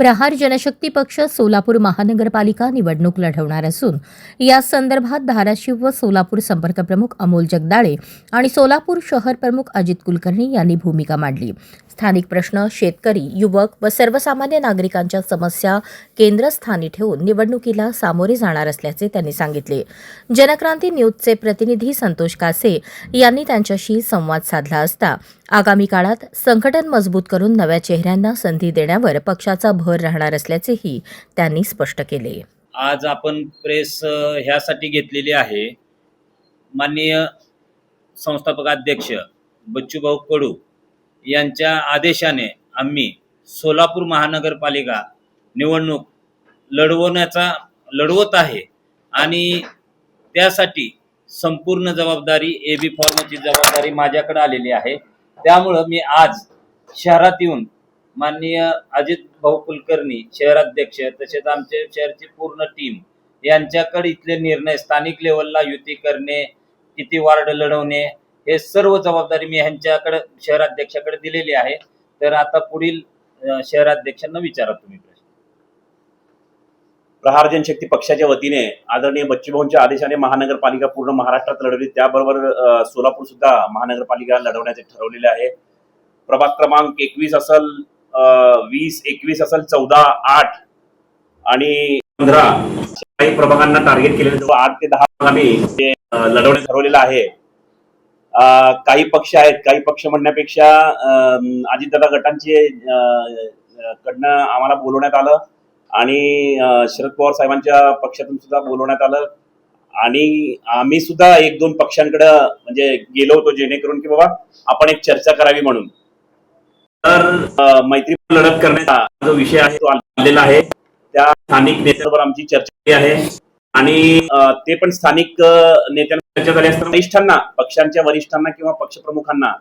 प्रहार जनशक्ती पक्ष सोलापूर महानगरपालिका निवडणूक लढवणार असून या संदर्भात धाराशिव व सोलापूर संपर्क प्रमुख अमोल जगदाळे आणि सोलापूर शहर प्रमुख अजित कुलकर्णी यांनी भूमिका मांडली. स्थानिक प्रश्न शेतकरी युवक व सर्वसामान्य नागरिकांच्या समस्या केंद्रस्थानी ठेवून निवडणुकीला सामोरे जाणार असल्याचे त्यांनी सांगितले. जनक्रांती न्यूजचे प्रतिनिधी संतोष कासे यांनी त्यांच्याशी संवाद साधला असता आगामी काळात संघटन मजबूत करून नव्या चेहऱ्यांना संधी देण्यावर पक्षाचा भर राहणार असल्याचेही त्यांनी स्पष्ट केले. आज आपण प्रेस ह्यासाठी घेतलेली आहे. माननीय संस्थापक अध्यक्ष बच्चूभाऊ कडू यांच्या आदेशाने आम्ही सोलापूर महानगरपालिका निवडणूक लढवण्याचा लढवत आहे आणि त्यासाठी संपूर्ण जबाबदारी ए बी फॉर्मची जबाबदारी माझ्याकडे आलेली आहे. त्यामुळं मी आज शहरात येऊन माननीय अजित भाऊ कुलकर्णी शहराध्यक्ष तसेच आमचे शहरची पूर्ण टीम यांच्याकडे इथले निर्णय स्थानिक लेवलला युती करणे किती वार्ड लढवणे हे सर्व जबाबदारी मी ह्यांच्याकडे शहराध्यक्षाकडे दिलेली आहे. तर आता पुढील शहराध्यक्षांना विचारा तुम्ही. प्रहार जनशक्ती पक्षाच्या वतीने आदरणीय बच्चूभाऊंच्या आदेशाने महानगरपालिका पूर्ण महाराष्ट्रात लढवली. त्याबरोबर सोलापूर सुद्धा महानगरपालिका लढवण्याचे ठरवलेले आहे. प्रभाग क्रमांक एकवीस असल वीस एकवीस असल चौदा आठ आणि पंधरा काही प्रभागांना टार्गेट केलेले जवळ आठ ते दहा आम्ही लढवणे ठरवलेलं आहे. काही पक्ष आहेत काही पक्ष म्हणण्यापेक्षा अजितदादा गटांचे कडनं आम्हाला बोलवण्यात आलं. आणि शरद पवार साहेबांच्या पक्षातून सुद्धा बोलवण्यात आलं. आणि आम्ही सुद्धा एक दोन पक्षांकडे म्हणजे गेलो होतो जेणेकरून की बाबा आपण एक चर्चा करावी म्हणून. तर मैत्री लढत करण्याचा जो विषय आहे तो आलेला आहे. त्या स्थानिक नेत्यांवर आमची चर्चा आहे. आणि ते पण स्थानिक नेत्यांना चर्चा झाली असताना वरिष्ठांना पक्षांच्या वरिष्ठांना किंवा पक्षप्रमुखांना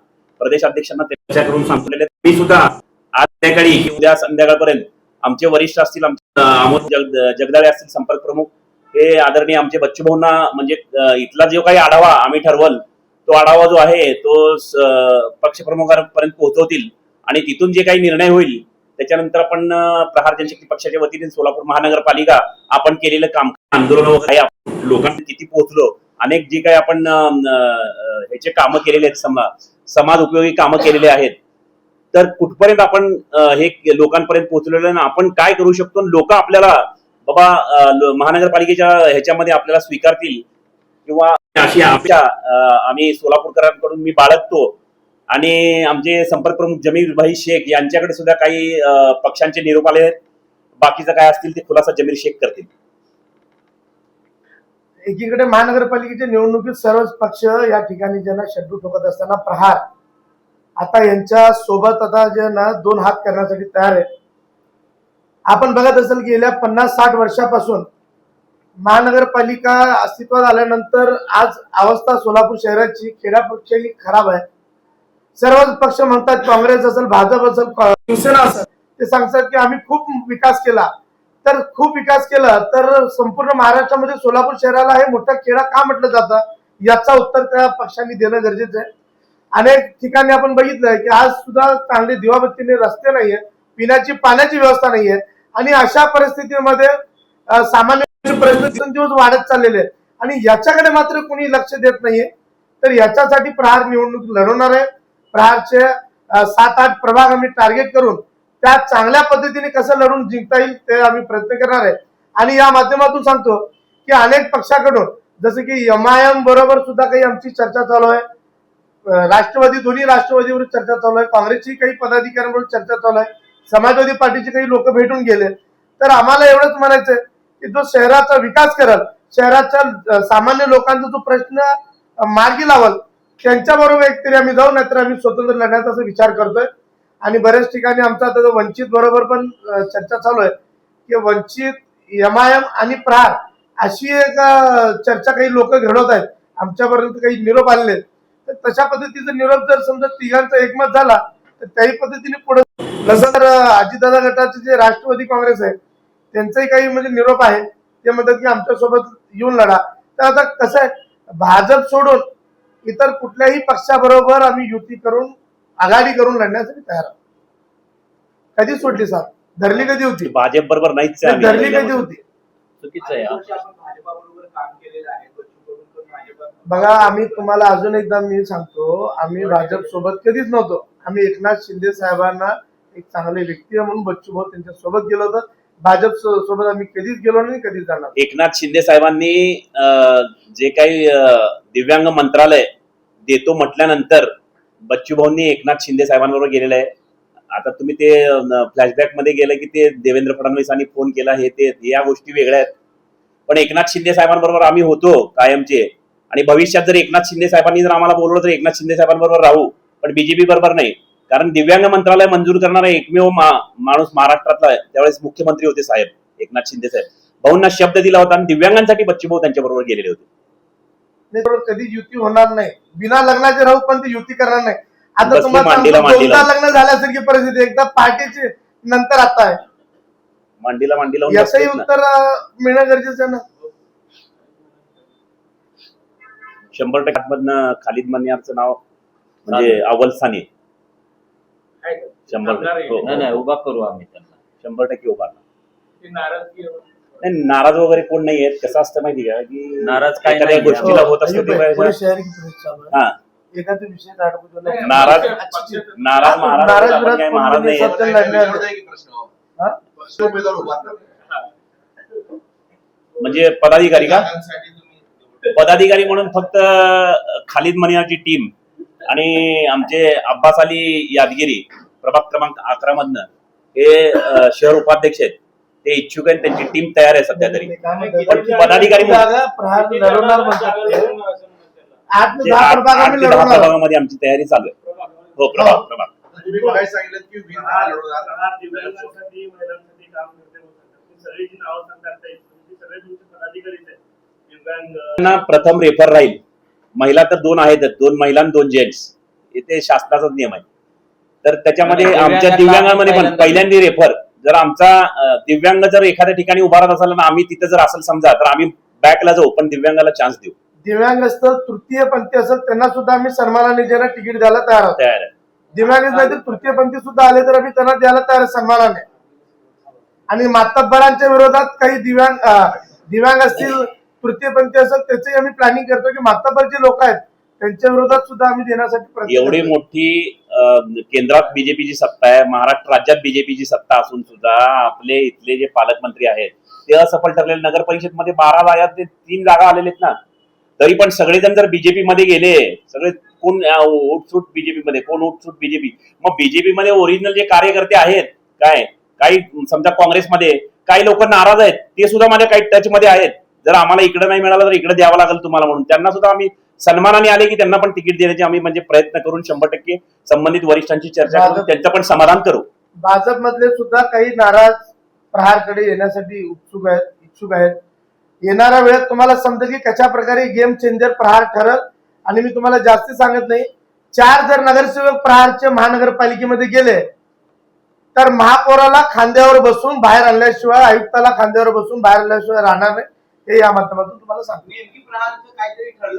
प्रदेशाध्यक्षांना ते चर्चा करून सांगलेले मी सुद्धा आज संध्याकाळी उद्या संध्याकाळपर्यंत आमचे वरिष्ठ असतील आमचे जग जगदाळे असतील संपर्क प्रमुख हे आदरणीय आमचे बच्चूभाऊंना म्हणजे इथला जो काही आढावा आम्ही ठरवल तो आढावा जो आहे तो पक्षप्रमुखांपर्यंत पोहोचवतील. आणि तिथून जे काही निर्णय होईल त्याच्यानंतर आपण प्रहार जनशक्ती पक्षाच्या वतीने सोलापूर महानगरपालिका आपण केलेलं काम आंदोलन वगैरे लोकांना किती पोहोचलो. अनेक जे काही आपण ह्याचे कामं केलेले आहेत समा समाज उपयोगी कामं केलेले आहेत तर कुठपर्यंत आपण हे लोकांपर्यंत पोहोचलेलो आहे आपण काय करू शकतो? लोक आपल्याला बाबा महानगरपालिकेच्या ह्याच्यामध्ये आपल्याला स्वीकारतील किंवा अशी आमच्या आम्ही सोलापूरकरांकडून मी बाळगतो. आणि आमचे संपर्क प्रमुख जमीर भाई शेख यांच्याकडे सुद्धा काही पक्षांचे निरोप आले आहेत. बाकीचं काय असतील ते खुलासा जमीर शेख करतील. एकीकडे महानगरपालिकेच्या निवडणुकीत सर्वच पक्ष या ठिकाणी ज्यांना शड्डू ठोकत असताना प्रहार आता यांच्या सोबत आता जे ना दोन हात करण्यासाठी तयार आहे आपण बघत असेल की गेल्या पन्नास साठ वर्षापासून महानगरपालिका अस्तित्वात आल्यानंतर आज अवस्था सोलापूर शहराची खेड्यापेक्षाही खराब आहे. सर्वच पक्ष म्हणतात काँग्रेस असेल भाजप असेल शिवसेना असेल. ते सांगतात की आम्ही खूप विकास केला. तर खूप विकास केला तर संपूर्ण महाराष्ट्रामध्ये सोलापूर शहराला हे मोठा खेडा का म्हटलं जातं? याचा उत्तर त्या पक्षांनी देणं गरजेचं आहे. अनेक ठिकाणी आपण बघितलंय की आज सुद्धा चांगले दिवाबत्तीने रस्ते नाहीये पिण्याची पाण्याची व्यवस्था नाहीये आणि अशा परिस्थितीमध्ये सामान्य प्रश्न दिवस वाढत चाललेले आहेत आणि याच्याकडे मात्र कोणी लक्ष देत नाहीये. तर याच्यासाठी प्रहार निवडणूक लढवणार आहे. प्रहारचे सात आठ प्रभाग आम्ही टार्गेट करून त्या चांगल्या पद्धतीने कसं लढून जिंकता येईल ते आम्ही प्रयत्न करणार आहे. आणि या माध्यमातून सांगतो की अनेक पक्षाकडून जसं की एम आय एम बरोबर सुद्धा काही आमची चर्चा चालू आहे. राष्ट्रवादी दोन्ही राष्ट्रवादीवर चर्चा चालू आहे. काँग्रेसची काही पदाधिकाऱ्यांवर चर्चा चालू आहे. समाजवादी पार्टीचे काही लोक भेटून गेले. तर आम्हाला एवढंच म्हणायचंय की जो शहराचा विकास करल शहराच्या सामान्य लोकांचा जो प्रश्न मार्गी लावल त्यांच्याबरोबर एकतरी आम्ही जाऊ नाहीतर आम्ही स्वतंत्र लढण्याचा असा विचार करतोय. आणि बऱ्याच ठिकाणी आमचा आता वंचित बरोबर पण चर्चा चालू आहे की वंचित एम आय एम आणि प्रार अशी एक चर्चा काही लोक घडवत आहेत. आमच्यापर्यंत काही निरोप आलेले आहेत. तर तशा पद्धतीचा निरोप जर समजा तिघांचा एकमत झाला तर त्याही पद्धतीने पुढे जसं तर अजितदादा गटाचे जे राष्ट्रवादी काँग्रेस आहे त्यांचाही काही म्हणजे निरोप आहे. ते म्हणतात की आमच्यासोबत येऊन लढा. तर आता कसं आहे भाजप सोडून इतर कुठल्याही पक्षाबरोबर आम्ही युती करून आघाडी करून लढण्यासाठी तयार आहोत. कधी सोडली साथ धरली कधी होती? भाजप बरोबर नाहीच आम्ही धरली कधी. होती? चुकीचं आहे. बघा आम्ही तुम्हाला अजून एकदा मी सांगतो आम्ही भाजप सोबत कधीच नव्हतो. आम्ही एकनाथ शिंदे साहेबांना एक चांगले व्यक्ती म्हणून बच्चू भाऊ त्यांच्यासोबत गेलो होतो. भाजप सोबत आम्ही कधीच गेलो नाही कधीच जाणार एकनाथ शिंदे साहेबांनी जे काही दिव्यांग मंत्रालय देतो म्हटल्यानंतर बच्चू भाऊंनी एकनाथ शिंदे साहेबांबरोबर गेलेलं आहे. आता तुम्ही ते फ्लॅशबॅकमध्ये गेलं की ते देवेंद्र फडणवीसांनी फोन केला हे ते या गोष्टी वेगळ्या आहेत. पण एकनाथ शिंदे साहेबांबरोबर आम्ही होतो कायमचे. आणि भविष्यात जर एकनाथ शिंदे साहेबांनी जर आम्हाला बोलवलं तर एकनाथ शिंदे साहेबांबरोबर राहू. पण बीजेपी बरोबर नाही. कारण दिव्यांग मंत्रालय मंजूर करणारा एकमेव मा- माणूस महाराष्ट्रातला आहे. त्यावेळेस मुख्यमंत्री होते साहेब एकनाथ शिंदे साहेब. भाऊंना शब्द दिला होता आणि दिव्यांगांसाठी बच्चू भाऊ त्यांच्याबरोबर गेलेले होते. कधी युती होणार नाही. बिना लग्नाचे राहू पण ती युती करणार नाही. आता तुम्हाला मांडीला मांडीला. लग्न झाल्यासारखी परिस्थिती. एकदा पार्टीची नंतर आता आहे. मांडीला मांडी लावून याचंही बसलेत ना. उत्तर मिळणं गरजेचं आहे ना. शंभर टक्के आतमधनं खालिद मनियारचं नाव म्हणजे अव्वल स्थानी. शंभर टक्के हो, नाही हो. नाही उभा करू आम्ही त्यांना शंभर टक्के उभारणार नाही नाराज वगैरे कोण नाही आहेत कसं असतं माहिती का की नाराज काही एखाद्या नाही. गोष्टीला होत असतं ते भाई, वेळेला- थोडी शहरी की प्रेस चालू आहे. हा विषय. नाराज नाराज महाराज नाराज आपण काय महाराज नाही. हा? म्हणजे पदाधिकारी का पदाधिकारी म्हणून फक्त खालिद मनियाची टीम आणि आमचे अब्बास अली यादगिरी प्रभाग क्रमांक अकरा मधनं हे शहर उपाध्यक्ष आहेत. ते इच्छुक आहेत त्यांची टीम तयार आहे सध्या तरी? पण पदाधिकारी प्रभाग प्रभागामध्ये आमची तयारी चालू आहे. हो प्रभाग प्रभाग. तुम्ही काय सांगितलं की वीज लढवणार दिव्यांगांसाठी महिलांसाठी काम करते ती सगळी जी नावं सांगता येत ती सगळे तुमचे पदाधिकारीच आहेत दिव्यांग त्यांना प्रथम रेफर राहील. महिला तर दोन आहेतच दोन महिला आणि दोन जेंट्स इथे शासनाचाच नियम आहे. तर त्याच्यामध्ये आमच्या दिव्यांगांना दिव्यांगांमध्ये पण पहिल्यांदा- रेफर जर आमचा दिव्यांग जर एखाद्या ठिकाणी उभा राहत असेल ना आम्ही तिथे जर असेल समजा तर आम्ही बॅकला जाऊ पण दिव्यांगाला चान्स देऊ. दिव्यांग असतं तृतीय पंथी असेल त्यांना सुद्धा आम्ही सन्मानाने ज्यांना तिकीट द्यायला तयार आहोत. तयार आहे. दिव्यांग नाही तर तृतीय पंथी सुद्धा आले तर आम्ही त्यांना द्यायला तयार सन्मानाने. आणि मातब्बरांच्या विरोधात काही दिव्यांग दिव्यांग असतील तृतीय पंथी असेल त्याची आम्ही प्लॅनिंग करतो की मातब्बर जे लोक आहेत त्यांच्या विरोधात सुद्धा आम्ही देण्यासाठी एवढी. मोठी केंद्रात बीजेपीची सत्ता आहे महाराष्ट्र राज्यात बीजेपीची सत्ता असून सुद्धा आपले इथले जे पालकमंत्री आहेत ते असफल ठरलेले नगर परिषदमध्ये बारा जागा ते तीन जागा आलेले आहेत ना. तरी पण सगळेजण जर बीजेपी मध्ये गेले सगळे कोण उठसूट बीजेपी मध्ये कोण उठसूट बीजेपी मग बीजेपी मध्ये ओरिजिनल जे कार्यकर्ते आहेत काय? काही समजा काँग्रेसमध्ये काही लोक नाराज आहेत ते सुद्धा माझ्या काही टच मध्ये आहेत. जर आम्हाला इकडे नाही मिळालं तर इकडे द्यावं लागेल तुम्हाला म्हणून. त्यांना सुद्धा आम्ही सन्मानाने आले की त्यांना पण तिकीट देण्याचे आम्ही म्हणजे प्रयत्न करून शंभर टक्के संबंधित वरिष्ठांची चर्चा करून त्यांचं पण समाधान करू. भाजपमधले सुद्धा काही नाराज प्रहारकडे येण्यासाठी उत्सुक आहेत इच्छुक आहेत. येणाऱ्या वेळेत तुम्हाला समजेल की कशा प्रकारे गेम चेंजर प्रहार ठरल आणि मी तुम्हाला जास्ती सांगत नाही. चार जर नगरसेवक प्रहारचे महानगरपालिकेमध्ये गेले तर महापौराला खांद्यावर बसून बाहेर आणल्याशिवाय आयुक्ताला खांद्यावर बसून बाहेर आणल्याशिवाय राहणार नाही. हे या माध्यमातून तुम्हाला सांगतो. नेमकी प्रहारचं काहीतरी ठरलं